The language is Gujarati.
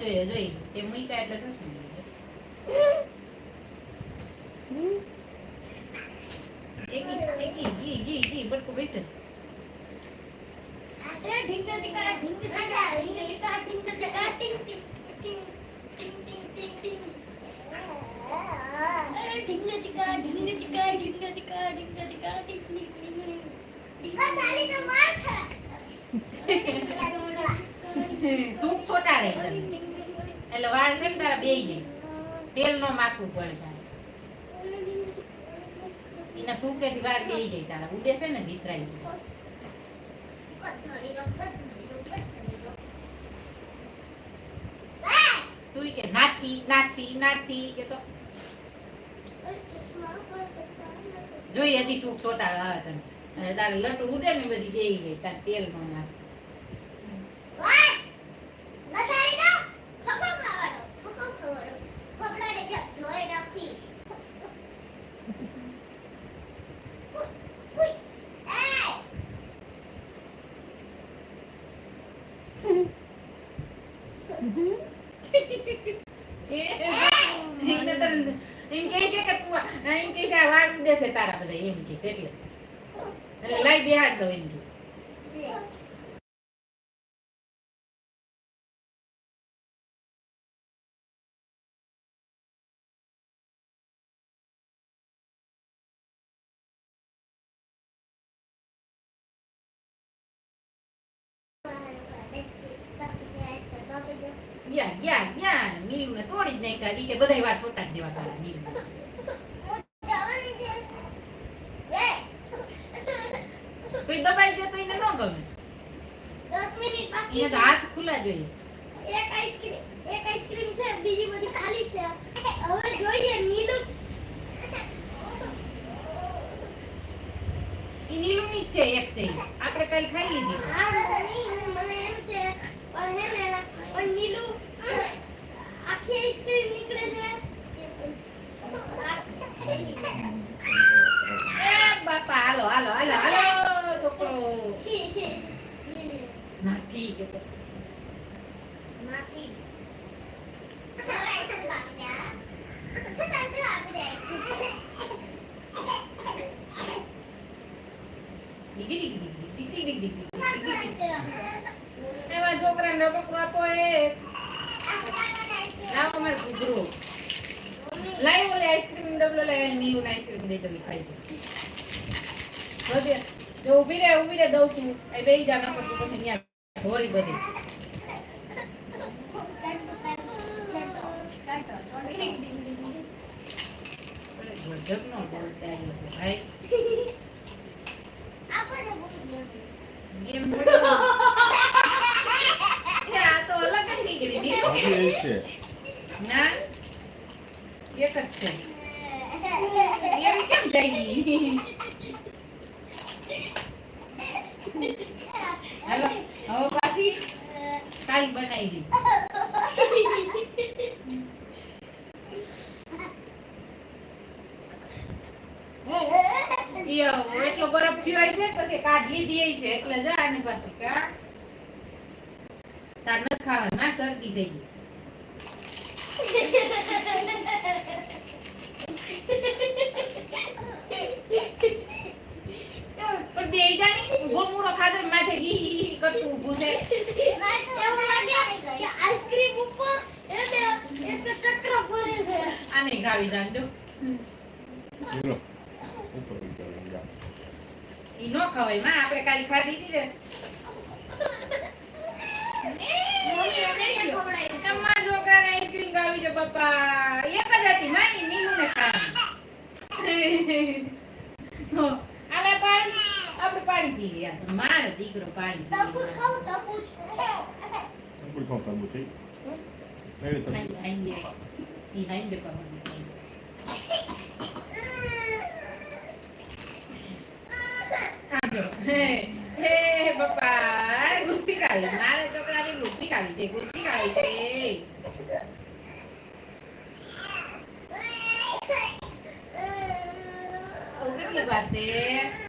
જોઈએ જોઈ તે મૂક્યા એટલે તું છોટા રહે. એટલે વાળ છે ને તારા બેય જાય. તેલ નો માખવું પડે તારે. એના થૂકેથી વાળ બેય જાય તારા. ઉડે છે ને જીતરાઈ તું કે નાથી નાથી નાથી કે તો. જોઈએ હજી થૂક છોટાડે આવે તને. તારે લટુ ઉડે ને બધી બેય જાય, તારે તેલ નો નાખ એમ કે તું વાળ તારા બધા એમ કહે એટલે. એટલે લાઈ બિહાર દો એમ કે યા યા યા નીલુને તોડી જ નાખ્યા. ઈ કે બધાય વાર છોટાડી દેવા તારા નીલુ તો દબાઈ દે તો એને ન ગમે. દસ મિનિટ બાકી છે. હાથ ખુલ્લા જોઈએ. એક આઈસ્ક્રીમ એક આઈસ્ક્રીમ છે બીજી બધી ખાલી છે. હવે જોઈએ નીલું ઈ નીલુની જ છે એક છે આપણે કઈ ખાઈ લીધી હા नाटी कहते છોકરા ને આપો એ. લાવો મારે કૂતરો. લાઈ ઓલે આઈસ્ક્રીમ, ડબલો લઈ નીલુ આઈસ્ક્રીમ દઈ તમે ખાઈ દો, જો ઊભી રે ઊભી રે, દઉં છું. એ બે જા, નકર તું પછી ત્યાં ઢોરી બધી. ગજબનો બોલતા આવ્યો છે ભાઈ. એમ આ તો અલગ જ નીકળી ની. હજી ના? એક જ છે. એમ કેમ થઈ ગઈ? હાલો. હવે પાછી કાલ બનાવી દે એટલો બરફ થયો છે, પછી કાઢ લીધી છે એટલે જા આની પાસે કા? તાર નથી ખાવા ના શરદી થઈ ગઈ. આઈસ્ક્રીમ ઉપર એટલે એટલે ચક્ર ફરે છે. આને ખાવી જાણજો. ઉપર ઈ નો ખવાય. માં આપણે કાલે ખાધી હતી ને? તમારા છોકરાને આઈસ્ક્રીમ ખાવી છે પપ્પા. એક જ હતી. માં ઈ નીલુને ખાવી પાણી પી લે મારો દીકરો પાણી તરબૂચ ખાવું તરબૂચ ખાવ તરબૂચ થઈ એવી તરબૂચ હાઈ હાઈ ઈ હાઈ દે કરવાનું આજો. હે હે પપ્પા ગુસ્સી ખાવી. મારા છોકરાની ગુસ્સી ખાવી છે ગુસ્સી ખાવી છે. કેટલી વાર છે?